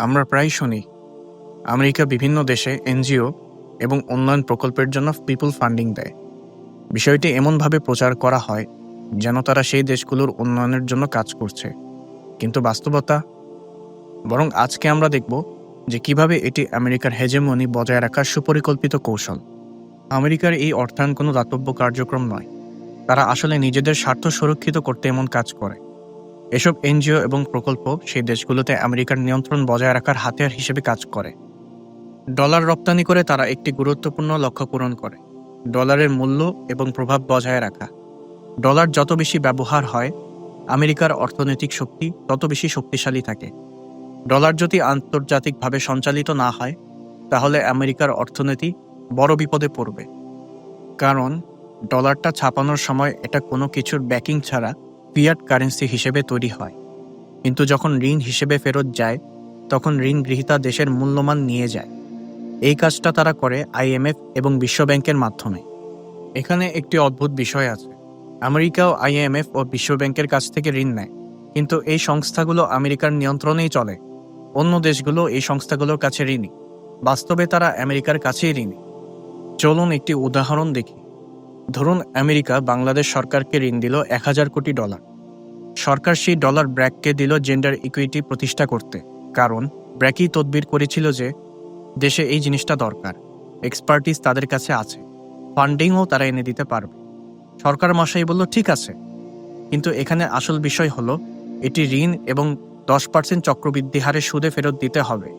আমরা প্রায় শুনি। আমেরিকা বিভিন্ন দেশে এনজিও এবং উন্নয়ন প্রকল্পের জন্য পিপল ফান্ডিং দেয়। বিষয়টি এমনভাবে প্রচার করা হয় যেন তারা সেই দেশগুলোর উন্নয়নের জন্য কাজ করছে। কিন্তু বাস্তবতা? বরং আজকে আমরা দেখব যে কীভাবে এটি আমেরিকার হেজেমনি বজায় রাখার সুপরিকল্পিত কৌশল। আমেরিকার এই অর্থায়ন কোনো দাতব্য কার্যক্রম নয়। তারা আসলে নিজেদের স্বার্থ সুরক্ষিত করতে এমন কাজ করে। এসব এনজিও এবং প্রকল্প সেই দেশগুলোতে আমেরিকার নিয়ন্ত্রণ বজায় রাখার হাতিয়ার হিসেবে কাজ করে। ডলার রপ্তানি করে তারা একটি গুরুত্বপূর্ণ লক্ষ্য পূরণ করে, ডলারের মূল্য এবং প্রভাব বজায় রাখা। ডলার যত বেশি ব্যবহার হয়, আমেরিকার অর্থনৈতিক শক্তি তত বেশি শক্তিশালী থাকে। ডলার যদি আন্তর্জাতিকভাবে সঞ্চালিত না হয়, তাহলে আমেরিকার অর্থনীতি বড় বিপদে পড়বে। কারণ, ডলারটা ছাপানোর সময় এটা কোনো কিছুর ব্যাকিং ছাড়া ফিয়াট কারেন্সি হিসেবে তৈরি হয়। কিন্তু যখন ঋণ হিসেবে ফেরত যায়, তখন ঋণ গৃহীতা দেশের মূল্যমান নিয়ে যায়। এই কাজটা তারা করে আইএমএফ এবং বিশ্বব্যাংকের মাধ্যমে। এখানে একটি অদ্ভুত বিষয় আছে। আমেরিকাও আইএমএফ ও বিশ্বব্যাংকের কাছ থেকে ঋণ নেয়। কিন্তু এই সংস্থাগুলো আমেরিকার নিয়ন্ত্রণেই চলে। অন্য দেশগুলো এই সংস্থাগুলোর কাছে ঋণী। বাস্তবে তারা আমেরিকার কাছেই ঋণী। চলুন একটি উদাহরণ দেখি। ধরুন আমেরিকা বাংলাদেশ সরকারকে ঋণ দিল এক হাজার কোটি ডলার। সরকার সেই ডলার ব্র্যাককে দিল জেন্ডার ইকুইটি প্রতিষ্ঠা করতে। কারণ ব্র্যাকই তদবির করেছিল যে দেশে এই জিনিসটা দরকার। এক্সপার্টিস তাদের কাছে আছে। ফান্ডিংও তারা এনে দিতে পারবে। সরকার মশাই বলল, ঠিক আছে। কিন্তু এখানে আসল বিষয় হলো, এটি ঋণ এবং দশ পার্সেন্ট চক্রবৃদ্ধি হারে সুদে ফেরত দিতে হবে।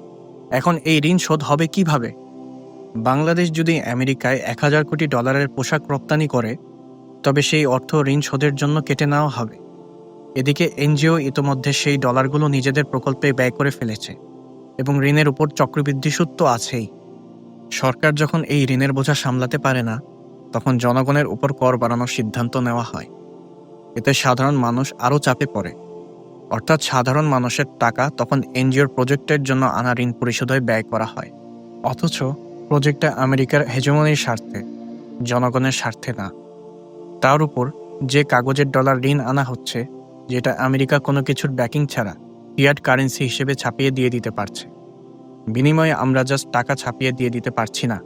এখন এই ঋণ শোধ হবে কীভাবে? বাংলাদেশ যদি আমেরিকায় এক হাজার কোটি ডলারের পোশাক রপ্তানি করে, তবে সেই অর্থ ঋণ শোধের জন্য কেটে নেওয়া হবে। এদিকে এনজিও ইতোমধ্যে সেই ডলারগুলো নিজেদের প্রকল্পে ব্যয় করে ফেলেছে এবং ঋণের উপর চক্রবৃদ্ধি সুদ তো আছেই। সরকার যখন এই ঋণের বোঝা সামলাতে পারে না, তখন জনগণের উপর কর বাড়ানোর সিদ্ধান্ত নেওয়া হয়। এতে সাধারণ মানুষ আরও চাপে পড়ে। অর্থাৎ সাধারণ মানুষের টাকা তখন এনজিওর প্রজেক্টের জন্য আনা ঋণ পরিশোধে ব্যয় করা হয়। অথচ প্রজেক্টটা আমেরিকার হেজমনির স্বার্থে, জনগণের স্বার্থে না। তার উপর যে কাগজের ডলার ঋণ আনা হচ্ছে, যেটা আমেরিকা কোনো কিছুর ব্যাকিং ছাড়া ফিয়াট কারেন্সি হিসেবে ছাপিয়ে দিয়ে দিতে পারছে। বিনিময়ে আমরা জাস্ট টাকা ছাপিয়ে দিয়ে দিতে পারছি না।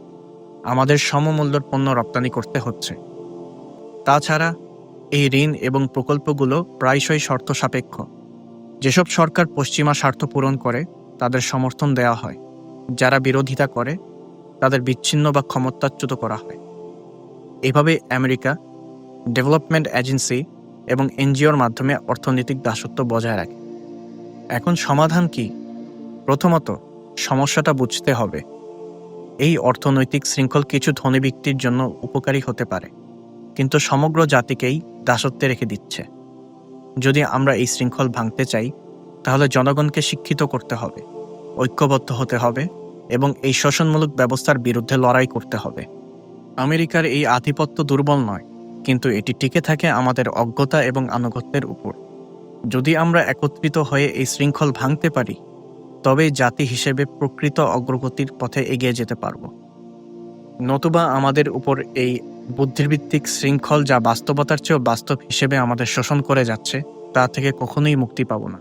আমাদের সমমূল্যর পণ্য রপ্তানি করতে হচ্ছে। তাছাড়া এই ঋণ এবং প্রকল্পগুলো প্রায়শই শর্ত সাপেক্ষ। যেসব সরকার পশ্চিমা স্বার্থ পূরণ করে, তাদের সমর্থন দেওয়া হয়। যারা বিরোধিতা করে তাদের বিচ্ছিন্ন বা ক্ষমতাচ্যুত করা হয়। এভাবে আমেরিকা ডেভেলপমেন্ট এজেন্সি এবং এনজিওর মাধ্যমে অর্থনৈতিক দাসত্ব বজায় রাখে। এখন সমাধান কি? প্রথমত, সমস্যাটা বুঝতে হবে। এই অর্থনৈতিক শৃঙ্খল কিছু ধনী ব্যক্তির জন্য উপকারী হতে পারে, কিন্তু সমগ্র জাতিকেই দাসত্বে রেখে দিচ্ছে। যদি আমরা এই শৃঙ্খল ভাঙতে চাই, তাহলে জনগণকে শিক্ষিত করতে হবে, ঐক্যবদ্ধ হতে হবে এবং এই শোষণমূলক ব্যবস্থার বিরুদ্ধে লড়াই করতে হবে। আমেরিকার এই আধিপত্য দুর্বল নয়, কিন্তু এটি টিকে থাকে আমাদের অজ্ঞতা এবং আনুগত্যের উপর। যদি আমরা একত্রিত হয়ে এই শৃঙ্খল ভাঙতে পারি তবেই জাতি হিসেবে প্রকৃত অগ্রগতির পথে এগিয়ে যেতে পারব। নতুবা আমাদের উপর এই বুদ্ধিভিত্তিক শৃঙ্খল যা বাস্তবতার চেয়েও বাস্তব হিসেবে আমাদের শোষণ করে যাচ্ছে, তা থেকে কখনোই মুক্তি পাব না।